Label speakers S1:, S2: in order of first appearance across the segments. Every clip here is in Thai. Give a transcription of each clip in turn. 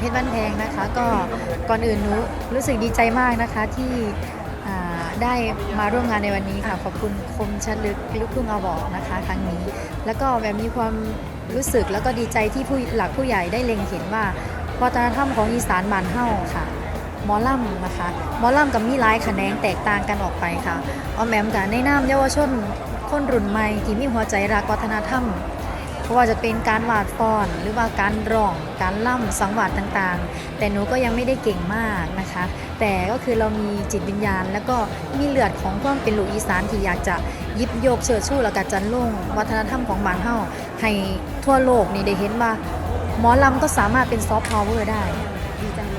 S1: เพชรบ้านแพงนะคะ ก็ก่อนอื่นหนูรู้สึกดีใจมากนะคะที่ได้มาร่วมงานในวันนี้ค่ะ ขอบคุณคมชัดลึกลูกทุ่งอวอร์ดนะคะ ครั้งนี้ แล้วก็แบบมีความรู้สึกแล้วก็ดีใจที่ผู้หลักผู้ใหญ่ได้เล็งเห็นว่าวัฒนธรรมของอีสานบานเฮาค่ะหมอลำนะคะหมอลำกับมีหลายแขนงแตกต่างกันออกไปค่ะออมแอมกับในนามเยาวชนคนรุ่นใหม่ที่มีหัวใจรักวัฒนธรรม ราะว่าจะเป็นการวาดฟอนหรือว่าการร้อง การล่ำสังวาดต่างๆ แต่หนูก็ยังไม่ได้เก่งมากนะคะ แต่ก็คือเรามีจิตวิญญาณ แล้วก็มีเลือดของความเป็นลูกอีสานที่อยากจะยิบยกเชิดชูแล้วก็จันลงวัฒนธรรมของบ้านเฮาให้ทั่วโลกนี่ได้เห็นว่า หมอลำก็สามารถเป็นซอฟต์พาวเวอร์ได้
S2: ดีใจไหม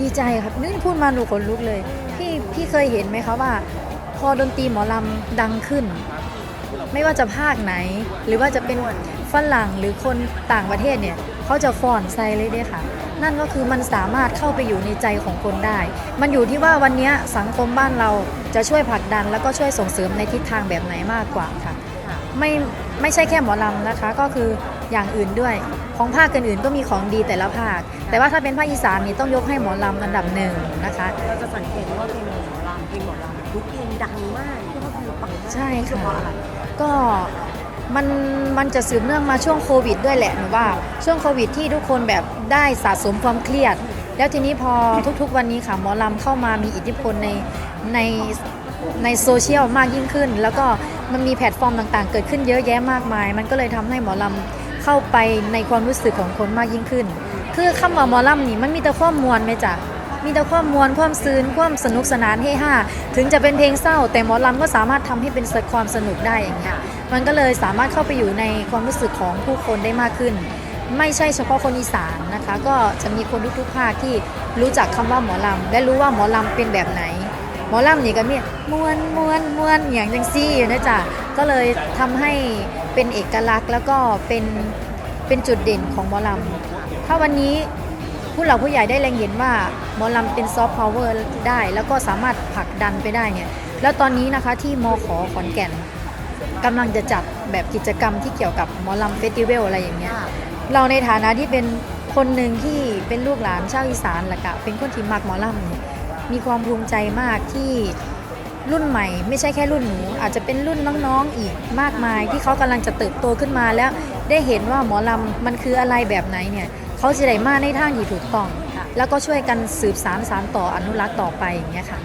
S1: ดีใจครับนึกพูดมาหนูขนลุกเลย พี่พี่เคยเห็นไหมคะว่า พอดนตรีหมอลำดังขึ้น ไม่ว่าจะภาคไหน หรือว่าจะเป็นฝรั่งหรือคนต่างประเทศเนี่ยเขาจะฟอนใส่เลยเด้ค่ะ นั่นก็คือมันสามารถเข้าไปอยู่ในใจของคนได้ มันอยู่ที่ว่าวันนี้สังคมบ้านเราจะช่วยผลักดัน แล้วก็ช่วยส่งเสริมในทิศทางแบบไหนมากกว่าค่ะ ไม่ไม่ใช่แค่หมอลำนะคะ ก็คืออย่างอื่นด้วย ของภาคอื่นๆก็มีของดีแต่ละภาค แต่ว่าถ้าเป็นภาคอีสานนี่ต้องยกให้หมอลำอันดับหนึ่งนะคะ
S2: เราจะสังเกตว่าเพลงหม ลำเพลงหมอลำทุกเพลงดังมากที่ก็คือปังมาก
S1: ใช่ค่ะ
S2: เฉพาะอะไร
S1: ก็มันมันจะสืบเนื่องมาช่วงโควิดด้วยแหละหนูว่าช่วงโควิดที่ทุกคนแบบได้สะสมความเครียด แล้วทีนี้พอทุกๆวันนี้ค่ะหมอลำเข้ามามีอิทธิพลในในในโซเชียลมากยิ่งขึ้น แล้วก็มันมีแพลตฟอร์มต่างๆ เกิดขึ้นเยอะแยะมากมาย มันก็เลยทำให้หมอลำเข้าไปในความรู้สึกของคนมากยิ่งขึ้น คือคำว่าหมอลำนี่มันมีแต่ความมวลไหมจ๊ะ มีแต่ความมวลความซืนความสนุกสนานเฮฮาถึงจะเป็นเพลงเศร้า แต่หมอลำก็สามารถทำให้เป็นความสนุกได้อย่างเงี้ยมันก็เลยสามารถเข้าไปอยู่ในความรู้สึกของผู้คนได้มากขึ้น ไม่ใช่เฉพาะคนอีสานนะคะ ก็จะมีคนทุกๆภาคที่รู้จักคำว่าหมอลำและรู้ว่าหมอลำเป็นแบบไหนหมอลำนี่ก็มีมวนมวนมวนอย่างจังซี่อยู่นะจ๊ะก็เลยทำให้เป็นเอกลักษณ์แล้วก็เป็นเป็นจุดเด่นของหมอลำถ้าวันนี้ ผู้หลักผู้ใหญ่ได้แรงเห็นว่าหมอลำเป็นซอฟต์พาวเวอร์ได้ แล้วก็สามารถผลักดันไปได้เนี่ยแล้วตอนนี้นะคะที่มอขอขอนแก่นกำลังจะจัดแบบกิจกรรมที่เกี่ยวกับหมอลำเฟสติวัลอะไรอย่างเงี้ยเราในฐานะที่เป็นคนหนึ่งที่เป็นลูกหลานชาวอีสานละกะเป็นคนที่มักหมอลำเนี่ยมีความภูมิใจมากที่รุ่นใหม่ ไม่ใช่แค่รุ่นหนูอาจจะเป็นรุ่นน้องๆอีกมากมาย ที่เขากำลังจะเติบโตขึ้นมาแล้วได้เห็นว่าหมอลำมันคืออะไรแบบไหนเนี่ย เขาจะได้มาในทางที่ถูกต้อง แล้วก็ช่วยกันสืบสารสารต่ออนุรักษ์ต่อไปอย่างเงี้ยค่ะ